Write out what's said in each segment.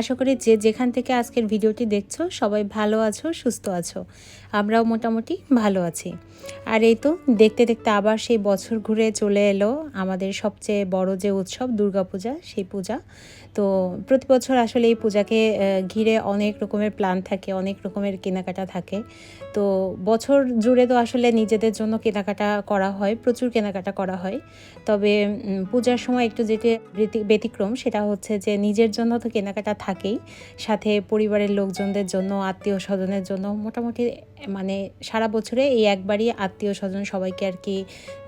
আশা করি যে যেখান থেকে আজকের ভিডিওটি দেখছ, সবাই ভালো আছো, সুস্থ আছো। আমরাও মোটামুটি ভালো আছি। আর এই তো দেখতে দেখতে আবার সেই বছর ঘুরে চলে এলো আমাদের সবচেয়ে বড় যে উৎসব, দুর্গাপূজা, সেই পূজা। তো প্রতি বছর আসলে এই পূজাকে ঘিরে অনেক রকমের প্ল্যান থাকে, অনেক রকমের কেনাকাটা থাকে। তো বছর জুড়ে তো আসলে নিজেদের জন্য কেনাকাটা করা হয়, প্রচুর কেনাকাটা করা হয়। তবে পূজার সময় একটু যেটা ব্যতি- ব্যতিক্রম সেটা হচ্ছে যে নিজের জন্য তো কেনাকাটা থাকেই। সাথে পরিবারের লোকজনদের জন্য আত্মীয় স্বজনের জন্য মোটামুটি মানে সারা বছরে এই একবারই আত্মীয় স্বজন সবাইকে আর কি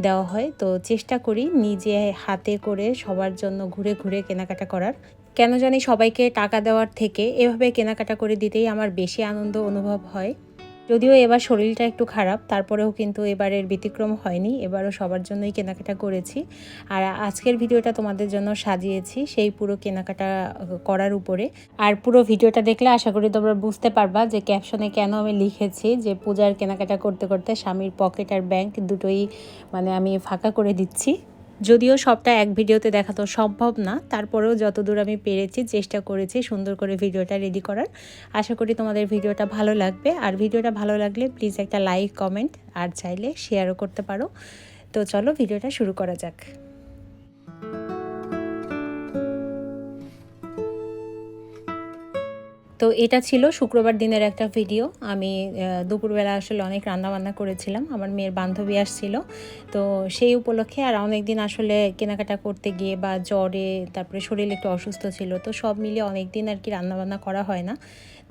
দেওয়া হয়। তো চেষ্টা করি নিজে হাতে করে সবার জন্য ঘুরে ঘুরে কেনাকাটা করার। কেন জানি সবাইকে টাকা দেওয়ার থেকে এভাবে কেনাকাটা করে দিতেই আমার বেশি আনন্দ অনুভব হয়। যদিও এবার শরীরটা একটু খারাপ, তারপরেও কিন্তু এবারের ব্যতিক্রম হয়নি, এবারও সবার জন্যই কেনাকাটা করেছি। আর আজকের ভিডিওটা তোমাদের জন্য সাজিয়েছি সেই পুরো কেনাকাটা করার উপরে। আর পুরো ভিডিওটা দেখলে আশা করি তোমরা বুঝতে পারবা যে ক্যাপশনে কেন আমি লিখেছি যে পূজার কেনাকাটা করতে করতে স্বামীর পকেট আর ব্যাংক দুটোই মানে আমি ফাঁকা করে দিচ্ছি। যদিও সবটা এক ভিডিওতে দেখা তো সম্ভব না, তারপরেও যতদূর আমি পেরেছি, চেষ্টা করেছি সুন্দর করে ভিডিওটা রেডি করার। আশা করি তোমাদের ভিডিওটা ভালো লাগবে। আর ভিডিওটা ভালো লাগলে প্লিজ একটা লাইক কমেন্ট আর চাইলে শেয়ারও করতে পারো। তো চলো ভিডিওটা শুরু করা যাক। তো এটা ছিল শুক্রবার দিনের একটা ভিডিও। আমি দুপুরবেলা আসলে অনেক রান্নাবান্না করেছিলাম। আমার মেয়ের বান্ধবী আসছিল। তো সেই উপলক্ষে আর অনেক দিন আসলে কেনাকাটা করতে গিয়ে বা জ্বরে, তারপরে শরীর একটু অসুস্থ ছিল। তো সব মিলিয়ে অনেক দিন আর কি রান্নাবান্না করা হয় না।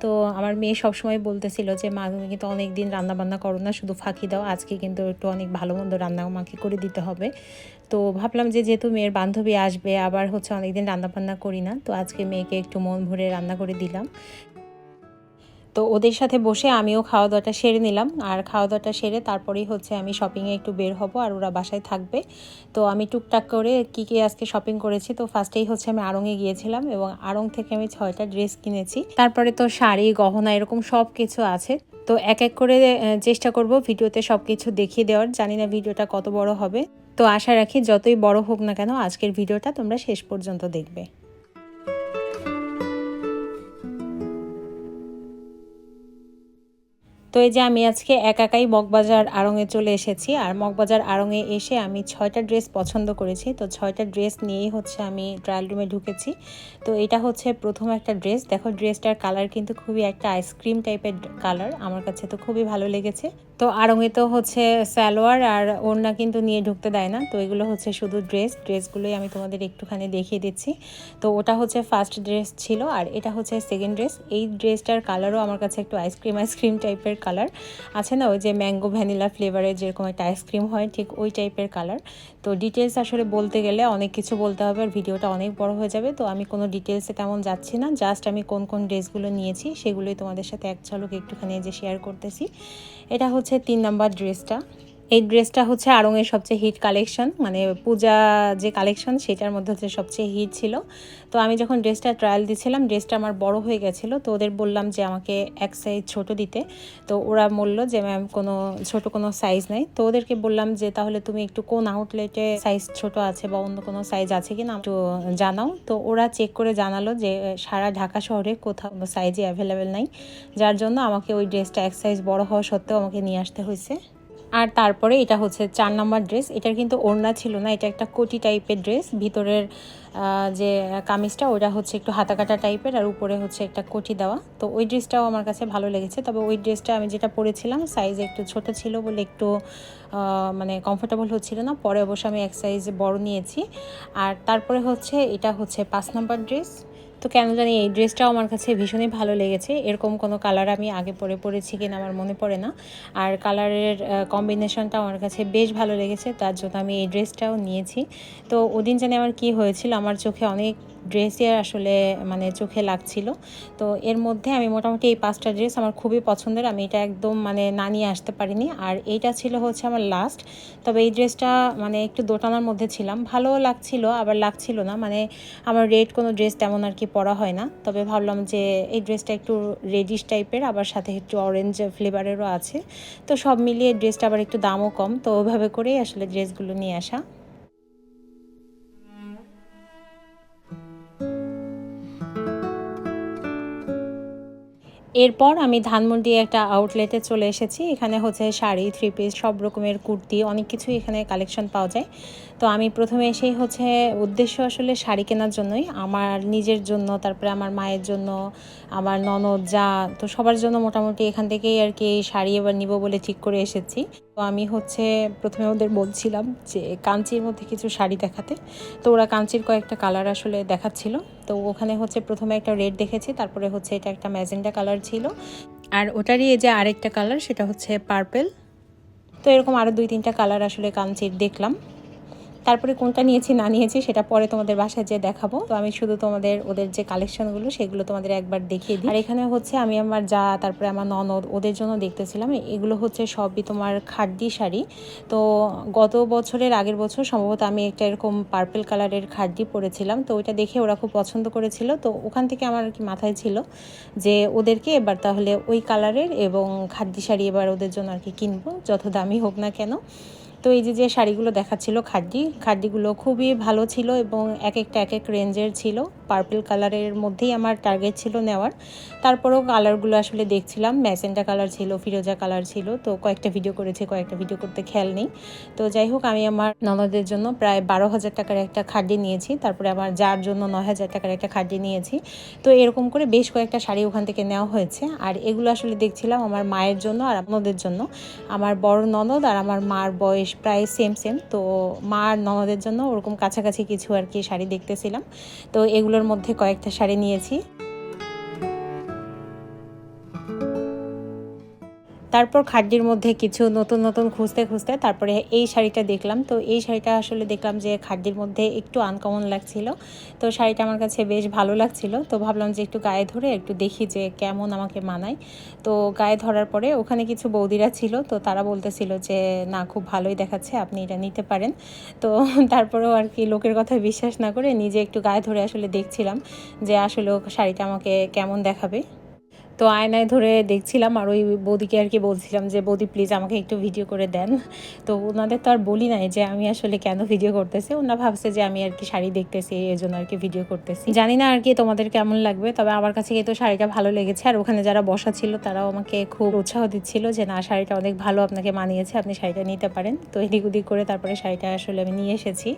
তো আমার মেয়ে সবসময় বলতেছিল যে, মা, তুমি কিন্তু অনেক দিন রান্নাবান্না করো না, শুধু ফাঁকি দাও। আজকে কিন্তু একটু অনেক ভালো মন্দ রান্না মাকে করে দিতে হবে। তো ভাবলাম যে যেহেতু মেয়ের বান্ধবী আসবে, আবার হচ্ছে অনেকদিন রান্নাবান্না করি না, তো আজকে মেয়েকে একটু মন ভরে রান্না করে দিলাম। তো ওদের সাথে বসে আমিও খাওয়া দাওয়াটা সেরে নিলাম, আর খাওয়া দাওয়াটা সেরে তারপরেই হচ্ছে আমি শপিংয়ে একটু বের হব, আর ওরা বাসায় থাকবে। তো আমি টুকটাক করে কী কী আজকে শপিং করেছি, তো ফার্স্টেই হচ্ছে আমি আড়ংয়ে গিয়েছিলাম এবং আড়ং থেকে আমি ছয়টা ড্রেস কিনেছি। তারপরে তো শাড়ি, গহনা এরকম সব কিছু আছে। তো এক এক করে চেষ্টা করব ভিডিওতে সব কিছু দেখিয়ে দেওয়ার। জানি না ভিডিওটা কত বড় হবে। তো আশা রাখি যতই বড় হোক না কেন আজকের ভিডিওটা তোমরা শেষ পর্যন্ত দেখবে। তো এই যে আমি আজকে একা একাই মগবাজার আড়ংয়ে চলে এসেছি, আর মগবাজার আড়ংয়ে এসে আমি ছয়টা ড্রেস পছন্দ করেছি। তো ছয়টা ড্রেস নিয়েই হচ্ছে আমি ট্রায়াল রুমে ঢুকেছি। তো এটা হচ্ছে প্রথম একটা ড্রেস। দেখো, ড্রেসটার কালার কিন্তু খুবই একটা আইসক্রিম টাইপের কালার আমার কাছে তো খুবই ভালো লেগেছে। তো আরঙে তো হচ্ছে সালোয়ার আর ওড়না কিন্তু নিয়ে ঢুকতে দেয় না। তো এগুলো হচ্ছে শুধু ড্রেস, ড্রেসগুলোই আমি তোমাদের একটুখানি দেখিয়ে দিচ্ছি। তো ওটা হচ্ছে ফার্স্ট ড্রেস ছিল আর এটা হচ্ছে সেকেন্ড ড্রেস এই ড্রেসটার কালারও আমার কাছে একটু আইসক্রিম আইসক্রিম টাইপের কালার আছে না ওই যে ম্যাঙ্গো ভ্যানিলা ফ্লেভারের যেরকম একটা আইসক্রিম হয়, ঠিক ওই টাইপের কালার তো ডিটেলস আসলে বলতে গেলে অনেক কিছু বলতে হবে আর ভিডিওটা অনেক বড় হয়ে যাবে। তো আমি কোনো ডিটেলসে তেমন যাচ্ছি না। জাস্ট আমি কোন কোন ড্রেসগুলো নিয়েছি সেগুলোই তোমাদের সাথে এক ঝলক একটুখানি যে শেয়ার করতেছি। এটা হচ্ছে তিন নাম্বার ড্রেসটা এই ড্রেসটা হচ্ছে আড়ংয়ের সবচেয়ে হিট কালেকশন মানে পূজা যে কালেকশন সেটার মধ্যে হচ্ছে সবচেয়ে হিট ছিল। তো আমি যখন ড্রেসটা ট্রায়াল দিছিলাম ড্রেসটা আমার বড় হয়ে গেছিল, তো ওদের বললাম যে আমাকে এক সাইজ ছোট দিতে। তো ওরা বলল যে ম্যাম কোনো ছোট কোনো সাইজ নাই। তো ওদেরকে বললাম যে, তাহলে তুমি একটু কোন আউটলেটে সাইজ ছোট আছে বা অন্য কোনো সাইজ আছে কিনা একটু জানাও। তো ওরা চেক করে জানালো যে, সারা ঢাকা শহরে কোথাও কোনো সাইজই অ্যাভেলেবেল নাই। যার জন্য আমাকে ওই ড্রেসটা এক সাইজ বড় হওয়া সত্ত্বেও আমাকে নিয়ে আসতে হয়েছে। আর তারপরে এটা হচ্ছে চার নাম্বার ড্রেস। এটার কিন্তু ওড়না ছিল না, এটা একটা কোটি টাইপের ড্রেস। ভিতরের যে কামিজটা, ওটা হচ্ছে একটু হাতাকাটা টাইপের আর উপরে হচ্ছে একটা কোটি দেওয়া। তো ওই ড্রেসটাও আমার কাছে ভালো লেগেছে। তবে ওই ড্রেসটা আমি যেটা পরেছিলাম সাইজ একটু ছোট ছিল বলে একটু মানে কমফোর্টেবল হচ্ছিল না। পরে অবশ্য আমি এক সাইজ বড় নিয়েছি। আর তারপরে হচ্ছে, এটা হচ্ছে পাঁচ নাম্বার ড্রেস। তো কেন জানি এই ড্রেসটাও আমার কাছে ভীষণই ভালো লেগেছে। এরকম কোনো কালার আমি আগে পরে পরেছি কিনা আমার মনে পড়ে না। আর কালারের কম্বিনেশনটা আমার কাছে বেশ ভালো লেগেছে, তার জন্য আমি এই ড্রেসটাও নিয়েছি। তো ওদিন জানি আমার কি হয়েছিল, আমার চোখে অনেক ড্রেসই আসলে মানে চোখে লাগছিল। তো এর মধ্যে আমি মোটামুটি এই পাঁচটা ড্রেস আমার খুবই পছন্দের। আমি এটা একদম মানে না নিয়ে আসতে পারিনি। আর এইটা ছিল হচ্ছে আমার লাস্ট তবে এই ড্রেসটা মানে একটু দোটানার মধ্যে ছিলাম। ভালো লাগছিল, আবার লাগছিল না। মানে আমার রেড কোনো ড্রেস তেমন আর কি পরা হয় না। তবে ভাবলাম যে এই ড্রেসটা একটু রেডিশ টাইপের আবার সাথে একটু অরেঞ্জ ফ্লেভারেরও আছে। তো সব মিলিয়ে ড্রেসটা আবার একটু দামও কম। তো ওইভাবে করেই আসলে ড্রেসগুলো নিয়ে আসা। এরপর আমি ধানমন্ডি একটা আউটলেটে চলে এসেছি। এখানে হচ্ছে শাড়ি থ্রি পিস সব রকমের কুর্তি, অনেক কিছুই এখানে কালেকশন পাওয়া যায়। তো আমি প্রথমে এসেই হচ্ছে উদ্দেশ্য আসলে শাড়ি কেনার জন্যই। আমার নিজের জন্য, তারপরে আমার মায়ের জন্য, আমার ননদ, যা, তো সবার জন্য মোটামুটি এখান থেকেই আর কি শাড়ি এবার নিব বলে ঠিক করে এসেছি। তো আমি হচ্ছে প্রথমে ওদের বলছিলাম যে, কাঞ্চির মধ্যে কিছু শাড়ি দেখাতে। তো ওরা কাঞ্চির কয়েকটা কালার আসলে দেখাচ্ছিল। তো ওখানে হচ্ছে প্রথমে একটা রেড দেখেছি, তারপরে হচ্ছে এটা একটা ম্যাজেন্ডা কালার ছিল। আর ওটারই এই যে আরেকটা কালার, সেটা হচ্ছে পার্পেল। তো এরকম আরও দুই তিনটা কালার আসলে কাঞ্চির দেখলাম। তারপরে কোনটা নিয়েছি, না নিয়েছি, সেটা পরে তোমাদের বাসায় যেয়ে দেখাবো। তো আমি শুধু তোমাদের, ওদের যে কালেকশনগুলো সেগুলো তোমাদের একবার দেখিয়ে দিই। আর এখানে হচ্ছে আমি আমার যা, তারপরে আমার ননদ, ওদের জন্য দেখতেছিলাম, এগুলো হচ্ছে সবই তোমার খাড্ডি শাড়ি। তো গত বছরের আগের বছর সম্ভবত আমি একটা এরকম পার্পেল কালারের খাড্ডি পরেছিলাম, তো ওইটা দেখে ওরা খুব পছন্দ করেছিল। তো ওখান থেকে আমার কি মাথায় ছিল যে ওদেরকে এবার তাহলে ওই কালারের এবং খাড্ডি শাড়ি এবার ওদের জন্য আর কি কিনবো, যত দামি হোক না কেন। তো এই যে যে শাড়িগুলো দেখাচ্ছিল খাড্ডি, খাড্ডিগুলো খুবই ভালো ছিল এবং এক একটা এক এক রেঞ্জের ছিল। পার্পল কালারের মধ্যেই আমার টার্গেট ছিল নেওয়ার। তারপরেও কালারগুলো আসলে দেখছিলাম। ম্যাজেন্টা কালার ছিল ফিরোজা কালার ছিল, তো কয়েকটা ভিডিও করেছি, কয়েকটা ভিডিও করতে খেয়াল নেই। তো যাই হোক, আমি আমার ননদের জন্য প্রায় বারো হাজার টাকার একটা খাড্ডি নিয়েছি। তারপরে আমার যার জন্য নয় হাজার টাকার একটা খাড্ডি নিয়েছি। তো এরকম করে বেশ কয়েকটা শাড়ি ওখান থেকে নেওয়া হয়েছে। আর এগুলো আসলে দেখছিলাম আমার মায়ের জন্য আর আপনাদের জন্য। আমার বড় ননদ আর আমার মার বয়স প্রায় সেম সেম তো মা আর ননদের জন্য ওরকম কাছাকাছি কিছু আর কি শাড়ি দেখতেছিলাম। তো এগুলোর মধ্যে কয়েকটা শাড়ি নিয়েছি। তারপর খাড্ডির মধ্যে কিছু নতুন নতুন খুঁজতে খুঁজতে তারপরে এই শাড়িটা দেখলাম। তো এই শাড়িটা আসলে দেখলাম যে খাড্ডির মধ্যে একটু আনকমন লাগছিল। তো শাড়িটা আমার কাছে বেশ ভালো লাগছিল। তো ভাবলাম যে একটু গায়ে ধরে একটু দেখি যে কেমন আমাকে মানায়। তো গায়ে ধরার পরে ওখানে কিছু বৌদিরা ছিল, তো তারা বলতেছিল যে, না, খুব ভালোই দেখাচ্ছে, আপনি এটা নিতে পারেন। তো তারপরেও আর কি লোকের কথা বিশ্বাস না করে নিজে একটু গায়ে ধরে আসলে দেখছিলাম যে আসলে শাড়িটা আমাকে কেমন দেখাবে। তো আয়নায় ধরে দেখছিলাম আর ওই বৌদিকে আর কি বলছিলাম যে, বৌদি প্লিজ আমাকে একটু ভিডিও করে দেন। তো ওনাদের তো আর বলি নাই যে, আমি আসলে কেন ভিডিও করতেছি? ওনারা ভাবছে যে, আমি আর কি শাড়ি দেখতেছি, এই জন্য আর কি ভিডিও করতেছি। জানি না আর কি তোমাদের কেমন লাগবে, তবে আমার কাছে কিন্তু শাড়িটা ভালো লেগেছে। আর ওখানে যারা বসা ছিল, তারাও আমাকে খুব উৎসাহ দিচ্ছিল যে, না, শাড়িটা অনেক ভালো আপনাকে মানিয়েছে, আপনি শাড়িটা নিতে পারেন। তো এদিক ওদিক করে তারপরে শাড়িটা আসলে আমি নিয়ে এসেছি।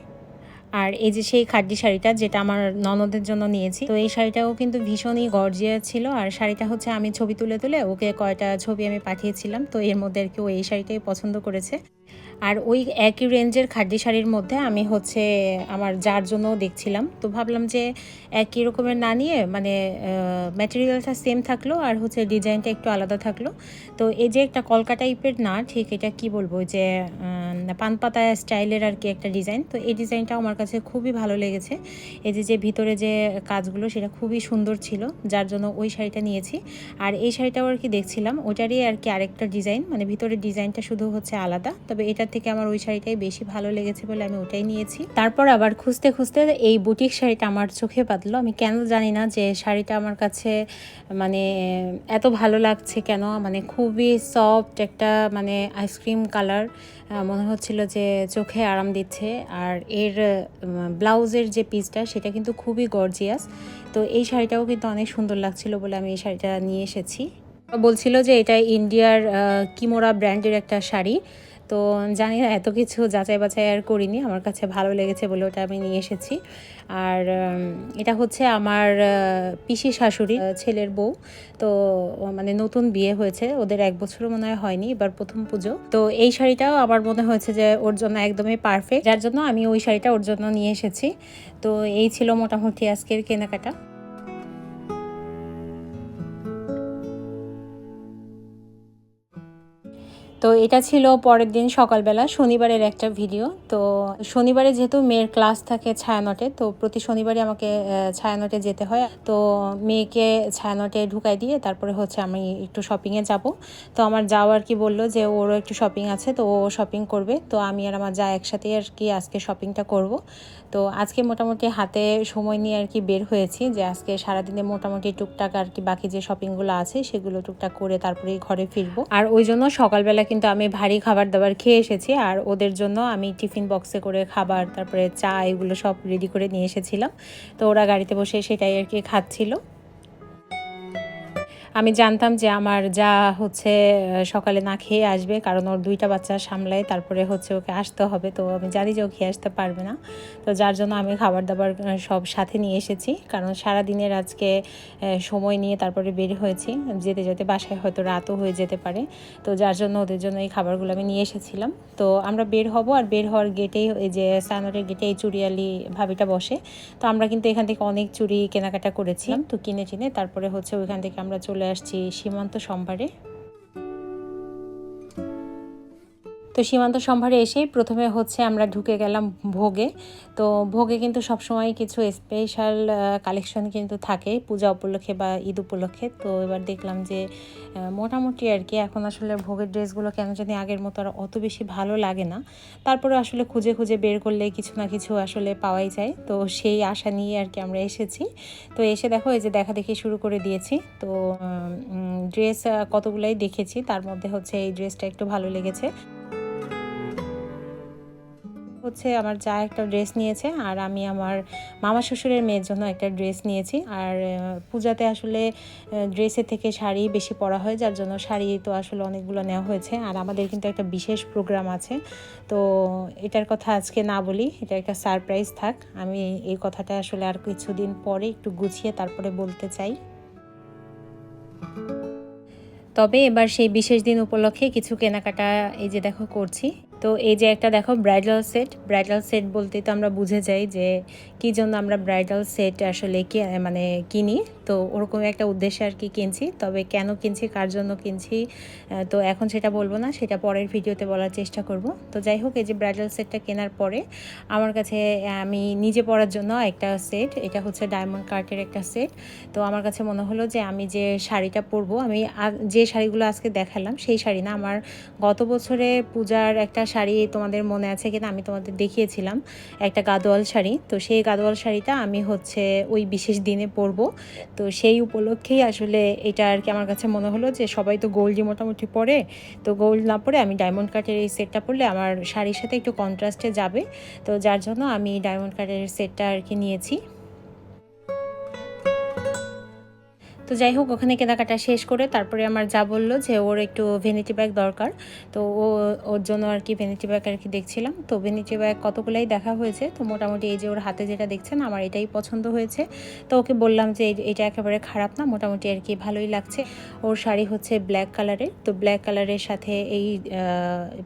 আর এই যে সেই খাড্ডি শাড়িটা যেটা আমার ননদের জন্য নিয়েছি, তো এই শাড়িটাও কিন্তু ভীষণই গর্জিয়া ছিল। আর শাড়িটা হচ্ছে আমি ছবি তুলে তুলে ওকে কয়টা ছবি আমি পাঠিয়েছিলাম, তো এর মধ্যে আর কি ও এই শাড়িটাই পছন্দ করেছে। আর ওই একই রেঞ্জের খাড্ডি শাড়ির মধ্যে আমি হচ্ছে আমার যার জন্য দেখছিলাম। তো ভাবলাম যে একই রকমের না নিয়ে মানে ম্যাটেরিয়ালটা সেম থাকল আর হচ্ছে ডিজাইনটা একটু আলাদা থাকল। তো এই যে একটা কলকা টাইপের না, ঠিক এটা কি বলব? যে পানপাতা স্টাইলের আর কি একটা ডিজাইন। তো এই ডিজাইনটাও আমার কাছে খুবই ভালো লেগেছে। এই যে যে ভিতরে যে কাজগুলো সেটা খুবই সুন্দর ছিল, যার জন্য ওই শাড়িটা নিয়েছি। আর এই শাড়িটাও আর কি দেখছিলাম ওটারই আর কি আরেকটা ডিজাইন মানে ভিতরের ডিজাইনটা শুধু হচ্ছে আলাদা। তবে এটার থেকে আমার ওই শাড়িটাই বেশি ভালো লেগেছে বলে আমি ওটাই নিয়েছি। তারপর আবার খুঁজতে খুঁজতে এই বুটিক শাড়িটা আমার চোখে পাতলো আমি কেন জানি না যে শাড়িটা আমার কাছে মানে এত ভালো লাগছে কেন? মানে খুবই সফট একটা মানে আইসক্রিম কালার মনে হচ্ছিল যে চোখে আরাম দিচ্ছে। আর এর ব্লাউজের যে পিসটা সেটা কিন্তু খুবই গর্জিয়াস তো এই শাড়িটাও কিন্তু অনেক সুন্দর লাগছিল বলে আমি এই শাড়িটা নিয়ে এসেছি। বলছিল যে এটা ইন্ডিয়ার কিমোরা ব্র্যান্ডের একটা শাড়ি। তো জানি না, এত কিছু যাচাই বাছাই আর করিনি। আমার কাছে ভালো লেগেছে বলে ওটা আমি নিয়ে এসেছি। আর এটা হচ্ছে আমার পিসি শাশুড়ি ছেলের বউ। তো মানে নতুন বিয়ে হয়েছে, ওদের এক বছরও মনে হয় হয়নি, এবার প্রথম পুজো। তো এই শাড়িটাও আমার মনে হয়েছে যে ওর জন্য একদমই পারফেক্ট যার জন্য আমি ওই শাড়িটা ওর জন্য নিয়ে এসেছি। তো এই ছিল মোটামুটি আজকের কেনাকাটা। তো এটা ছিল পরের দিন সকালবেলা, শনিবারের একটা ভিডিও তো শনিবারে যেহেতু মেয়ের ক্লাস থাকে ছায়ানটে, তো প্রতি শনিবারে আমাকে ছায়ানটে যেতে হয়। তো মেয়েকে ছায়ানটে ঢুকাই দিয়ে তারপরে হচ্ছে আমি একটু শপিংয়ে যাব। তো আমার যাও আর কি বলল যে ওরও একটু শপিং আছে, তো ও শপিং করবে। তো আমি আর আমার যা একসাথে আর কি আজকে শপিংটা করব। তো আজকে মোটামুটি হাতে সময় নিয়ে আর কি বের হয়েছি যে আজকে সারাদিনে মোটামুটি টুকটাক আর কি বাকি যে শপিংগুলো আছে সেগুলো টুকটাক করে তারপরেই ঘরে ফিরবো। আর ওই জন্য সকালবেলা কিন্তু আমি ভারী খাবার দাবার খেয়ে এসেছি আর ওদের জন্য আমি টিফিন বক্সে করে খাবার, তারপরে চা এগুলো সব রেডি করে নিয়ে এসেছিলাম। তো ওরা গাড়িতে বসে সেটাই আর কি খাচ্ছিল। আমি জানতাম যে আমার যা হচ্ছে সকালে না খেয়ে আসবে, কারণ ওর দুইটা বাচ্চা সামলায়, তারপরে হচ্ছে ওকে আসতে হবে, তো আমি জানি যে ও খেয়ে আসতে পারবে না। তো যার জন্য আমি খাবার দাবার সব সাথে নিয়ে এসেছি, কারণ সারা দিনের আজকে সময় নিয়ে তারপরে বের হয়েছি। যেতে যেতে বাসায় হয়তো রাতও হয়ে যেতে পারে, তো যার জন্য ওদের জন্য এই খাবারগুলো আমি নিয়ে এসেছিলাম। তো আমরা বের হব, আর বের হওয়ার গেটেই, এই যে সানোরের গেটে এই চুড়িয়ালি ভাবিটা বসে। তো আমরা কিন্তু এখান থেকে অনেক চুরি কেনাকাটা করেছিলাম, তো কিনে চিনে তারপরে হচ্ছে ওইখান থেকে আমরা চলে আসছি সীমান্ত সম্ভারে। তো সীমান্ত সম্ভারে এসেই প্রথমে হচ্ছে আমরা ঢুকে গেলাম ভোগে। তো ভোগে কিন্তু সবসময় কিছু স্পেশাল কালেকশন কিন্তু থাকে, পূজা উপলক্ষে বা ঈদ উপলক্ষে। তো এবার দেখলাম যে মোটামুটি আর কি এখন আসলে ভোগের ড্রেসগুলো কেন জানি আগের মতো আর অত বেশি ভালো লাগে না। তারপরে আসলে খুঁজে খুঁজে বের করলে কিছু না কিছু আসলে পাওয়াই যায়। তো সেই আশা নিয়ে আর কি আমরা এসেছি। তো এসে দেখো, এই যে দেখা দেখি শুরু করে দিয়েছি। তো ড্রেস কতগুলাই দেখেছি। তার মধ্যে হচ্ছে এই ড্রেসটা একটু ভালো লেগেছে। হচ্ছে আমার যা একটা ড্রেস নিয়েছে আর আমি আমার মামা শ্বশুরের মেয়ের জন্য একটা ড্রেস নিয়েছি। আর পূজাতে আসলে ড্রেসের থেকে শাড়ি বেশি পরা হয়, যার জন্য শাড়ি তো আসলে অনেকগুলো নেওয়া হয়েছে। আর আমাদের কিন্তু একটা বিশেষ প্রোগ্রাম আছে। তো এটার কথা আজকে না বলি, এটা একটা সারপ্রাইজ থাক। আমি এই কথাটা আসলে আর কিছুদিন পরে একটু গুছিয়ে তারপরে বলতে চাই। তবে এবার সেই বিশেষ দিন উপলক্ষে কিছু কেনাকাটা এই যে দেখো করছি। তো এই যে একটা দেখো ব্রাইডাল সেট ব্রাইডাল সেট বলতে তো আমরা বুঝে যাই যে কী জন্য আমরা ব্রাইডাল সেট আসলে কি মানে কিনি। তো ওরকম একটা উদ্দেশ্যে আর কি কিনছি। তবে কেন কিনছি, কার জন্য কিনছি তো এখন সেটা বলব না, সেটা পরের ভিডিওতে বলার চেষ্টা করব। তো যাই হোক, এই যে ব্রাইডাল সেটটা কেনার পরে আমার কাছে, আমি নিজে পরার জন্য একটা সেট, এটা হচ্ছে ডায়মন্ড কার্টের একটা সেট। তো আমার কাছে মনে হলো যে আমি যে শাড়িটা পরবো, আমি যে শাড়িগুলো আজকে দেখালাম, সেই শাড়ি না, আমার গত বছরে পূজার একটা শাড়ি তোমাদের মনে আছে কিনা, আমি তোমাদের দেখিয়েছিলাম, একটা গাদোয়াল শাড়ি। তো সেই গাদোয়াল শাড়িটা আমি হচ্ছে ওই বিশেষ দিনে পরবো। তো সেই উপলক্ষেই আসলে এটা আর কি আমার কাছে মনে হলো যে সবাই তো গোল্ডই মোটামুটি পরে। তো গোল্ড না পরে আমি ডায়মন্ড কাটের এই সেটটা পরলে আমার শাড়ির সাথে একটু কন্ট্রাস্টে যাবে। তো যার জন্য আমি ডায়মন্ড কাটের সেটটা আর কি নিয়েছি। তো যাই হোক, ওখানে কেনাকাটা শেষ করে তারপরে আমার যা বলল যে ওর একটু ভেনিটি ব্যাগ দরকার। তো ও, ওর জন্য আর কি ভেনিটি ব্যাগ আর কি দেখছিলাম। তো ভেনিটি ব্যাগ কতগুলাই দেখা হয়েছে? তো মোটামুটি এই যে ওর হাতে যেটা দেখছেন, আমার এটাই পছন্দ হয়েছে। তো ওকে বললাম যে এটা একেবারে খারাপ না, মোটামুটি আর কি ভালোই লাগছে। ওর শাড়ি হচ্ছে ব্ল্যাক কালারের তো ব্ল্যাক কালারের সাথে এই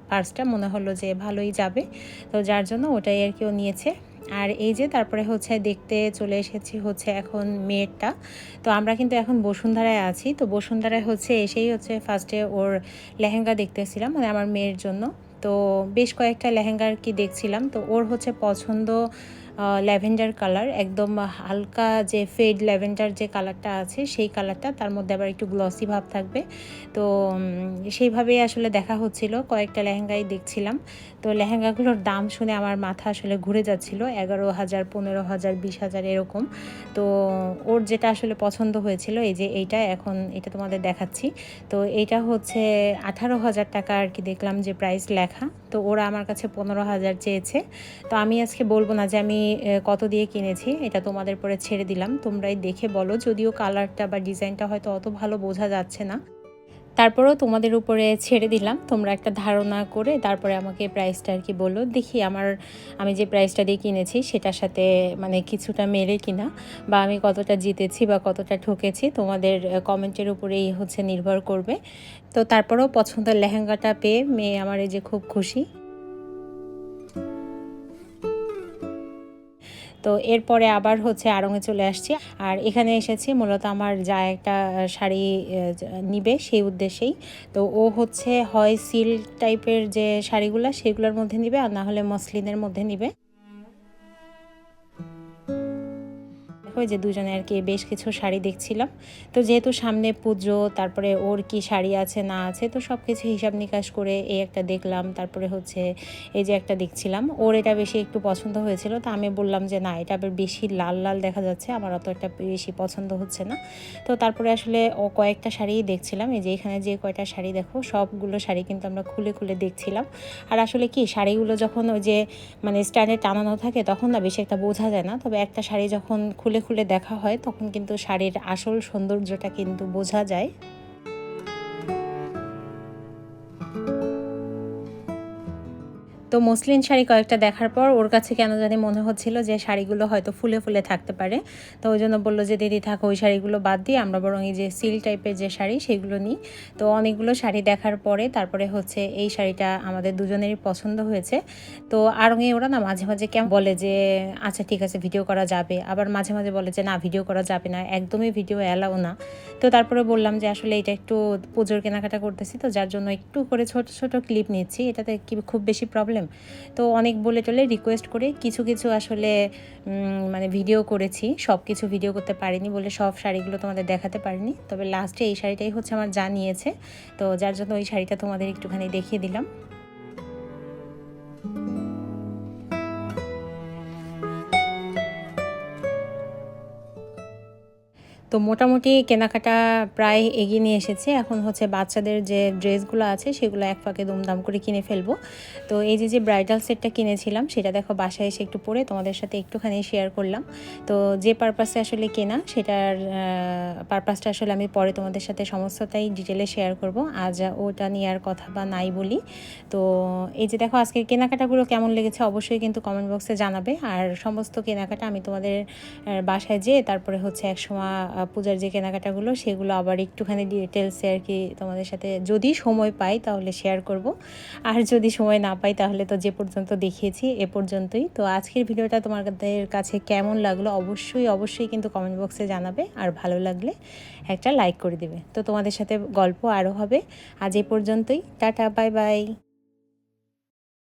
পার্সটা মনে হলো যে ভালোই যাবে। তো যার জন্য ওটাই আর কি ও নিয়েছে। আর এই যে তারপরে হচ্ছে দেখতে চলে এসেছি হচ্ছে এখন মেয়েরটা। তো আমরা কিন্তু এখন বসুন্ধরায় আছি। তো বসুন্ধরায় হচ্ছে এসেই হচ্ছে ফার্স্টে ওর লেহেঙ্গা দেখতেছিলাম মানে আমার মেয়ের জন্য। তো বেশ কয়েকটা লেহেঙ্গা আর কি দেখছিলাম। তো ওর হচ্ছে পছন্দ ল্যাভেন্ডার কালার, একদম হালকা যে ফেড ল্যাভেন্ডার যে কালারটা আছে, সেই কালারটা, তার মধ্যে আবার একটু গ্লসি ভাব থাকবে। তো সেইভাবেই আসলে দেখা হচ্ছিল, কয়েকটা লেহেঙ্গাই দেখছিলাম। তো লেহেঙ্গাগুলোর দাম শুনে আমার মাথা আসলে ঘুরে যাচ্ছিল, এগারো হাজার, পনেরো হাজার, বিশ হাজার এরকম। তো, ওর যেটা আসলে পছন্দ হয়েছিল, এই যে এইটা, এখন এটা তোমাদের দেখাচ্ছি। তো, এইটা হচ্ছে আঠারো হাজার টাকা আর কি দেখলাম যে প্রাইস লেখা। তো, ওরা আমার কাছে পনেরো হাজার চেয়েছে। তো, আমি আজকে বলব না যে আমি কত দিয়ে কিনেছি, এটা তোমাদের পরে ছেড়ে দিলাম। তোমরাই দেখে বলো, যদিও কালারটা বা ডিজাইনটা হয়তো অত ভালো বোঝা যাচ্ছে না। তারপরেও তোমাদের উপরে ছেড়ে দিলাম, তোমরা একটা ধারণা করে তারপরে আমাকে প্রাইসটা আর কি বলল দেখি আমার, আমি যে প্রাইসটা দিয়ে কিনেছি, সেটার সাথে মানে কিছুটা মেরে কিনা, বা আমি কতটা জিতেছি বা কতটা ঠকেছি, তোমাদের কমেন্টের উপরেই হচ্ছে নির্ভর করবে। তো তারপরেও পছন্দের লেহেঙ্গাটা পেয়ে মেয়ে আমার এই যে খুব খুশি। তো এরপরে আবার হচ্ছে আড়ঙে চলে আসছি। আর এখানে এসেছি, মূলত আমার যা একটা শাড়ি নিবে সেই উদ্দেশ্যেই। তো ও হচ্ছে হয় সিল্ক টাইপের যে শাড়িগুলো, সেগুলোর মধ্যে নিবে আর না হলে মসলিনের মধ্যে নিবে। এই যে দুজনে আর কি বেশ কিছু শাড়ি দেখছিলাম। তো যেহেতু সামনে পুজো, তারপরে ওর কি শাড়ি আছে, না আছে, তো সব কিছু হিসাব নিকাশ করে এই একটা দেখলাম। তারপরে হচ্ছে এই যে একটা দেখছিলাম। ওর এটা বেশি একটু পছন্দ হয়েছিল। তো আমি বললাম যে, না, এটা আবার বেশি লাল লাল দেখা যাচ্ছে। আমার অত একটা বেশি পছন্দ হচ্ছে না। তো তারপরে আসলে ও কয়েকটা শাড়িই দেখছিলাম। এই যে এখানে যে কয়টা শাড়ি দেখো, সবগুলো শাড়ি কিন্তু আমরা খুলে খুলে দেখছিলাম। আর আসলে কি, শাড়িগুলো যখন ওই যে মানে স্ট্যান্ডে টানানো থাকে, তখন না বেশি একটা বোঝা যায় না। তবে একটা শাড়ি যখন খুলে খুলে দেখা হয় তখন কিন্তু শাড়ির আসল সৌন্দর্যটা কিন্তু বোঝা যায়। তো মসলিন শাড়ি কয়েকটা দেখার পর ওর কাছে কেন জানি মনে হচ্ছিল যে শাড়িগুলো হয়তো ফুলে ফুলে থাকতে পারে। তো ওই জন্য বলল যে, দিদি, থাকো, ওই শাড়িগুলো বাদ দিয়ে আমরা বরং এই যে সিল টাইপের যে শাড়ি সেগুলো নিই। তো অনেকগুলো শাড়ি দেখার পরে তারপরে হচ্ছে এই শাড়িটা আমাদের দুজনেরই পছন্দ হয়েছে। তো আরঙে ওরা না মাঝে মাঝে কেমন বলে যে আচ্ছা ঠিক আছে, ভিডিও করা যাবে। আবার মাঝে মাঝে বলে যে, না, ভিডিও করা যাবে না, একদমই ভিডিও অ্যালাও না। তো তারপরে বললাম যে, আসলে এটা একটু পুজোর কেনাকাটা করতেছি তো, যার জন্য একটু করে ছোট ছোট ক্লিপ নিচ্ছি। এটাতে কি খুব বেশি প্রবলেম তো অনেক বলে চলে রিকোয়েস্ট করে কিছু কিছু আসলে মানে ভিডিও করেছি। সব কিছু ভিডিও করতে পারিনি বলে সব শাড়িগুলো তোমাদের দেখাতে পারিনি। তবে লাস্টে এই শাড়িটাই হচ্ছে আমার জানিয়েছে। তো যার জন্য ওই শাড়িটা তোমাদের একটুখানি দেখিয়ে দিলাম। তো মোটামুটি কেনাকাটা প্রায় এগিয়ে নিয়ে এসেছে। এখন হচ্ছে বাচ্চাদের যে ড্রেসগুলো আছে, সেগুলো এক ফাঁকে দুমদাম করে কিনে ফেলব। তো এই যে যে ব্রাইডাল সেটটা কিনেছিলাম, সেটা দেখো বাসায় এসে একটু পরে তোমাদের সাথে একটুখানি শেয়ার করলাম। তো যে পারপাসে আসলে কেনা, সেটার পারপাসটা আসলে আমি পরে তোমাদের সাথে সমস্তটাই ডিটেলে শেয়ার করব। আজ ওটা নিয়ে আর কথা বা নাই বলি। তো এই যে দেখো, আজকের কেনাকাটাগুলো কেমন লেগেছে অবশ্যই কিন্তু কমেন্ট বক্সে জানাবে। আর সমস্ত কেনাকাটা আমি তোমাদের বাসায় যেয়ে, তারপরে হচ্ছে এক সময় পূজার যে কেনাকাটাগুলো, সেগুলো আবার একটুখানি ডিটেলসে আর কি তোমাদের সাথে যদি সময় পাই তাহলে শেয়ার করব। আর যদি সময় না পাই তাহলে তো যে পর্যন্ত দেখিয়েছি, এ পর্যন্তই। তো আজকের ভিডিওটা তোমাদের কাছে কেমন লাগল অবশ্যই অবশ্যই কিন্তু কমেন্ট বক্সে জানাবে। আর ভালো লাগলে একটা লাইক করে দেবে। তো তোমাদের সাথে গল্প আরও হবে। আজ এ পর্যন্তই। Tata bye bye